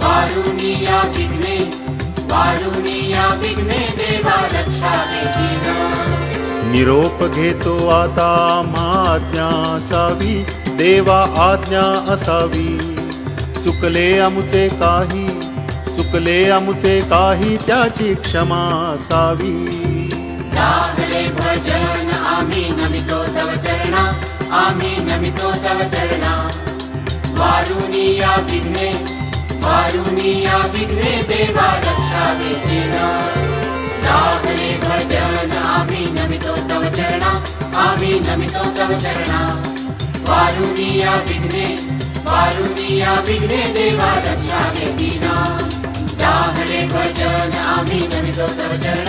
वारुणी या विघ्ने वारुणी या विघ्ने देवा रक्षावे दीना निरोप घेतो आता महाज्ञा असावी देवा आज्ञा असावी. चुकले अमुचे काही चुकले अमुचे काही त्याची क्षमा असावी. साहले भजन आम्ही नमितो तव चरणा आम्ही नमितो तव चरणा. या विघ्ने वारुणी या विघ्ने देवा रक्षावे दीना साहले भजन आम्ही नमितो तव चरणा आम्ही नमितो तव चरणा वारुणी या विघ्ने वारुणी या विघ्ने देवा रक्षावे दीना साहले भजन आम्ही नमितो तव चरणा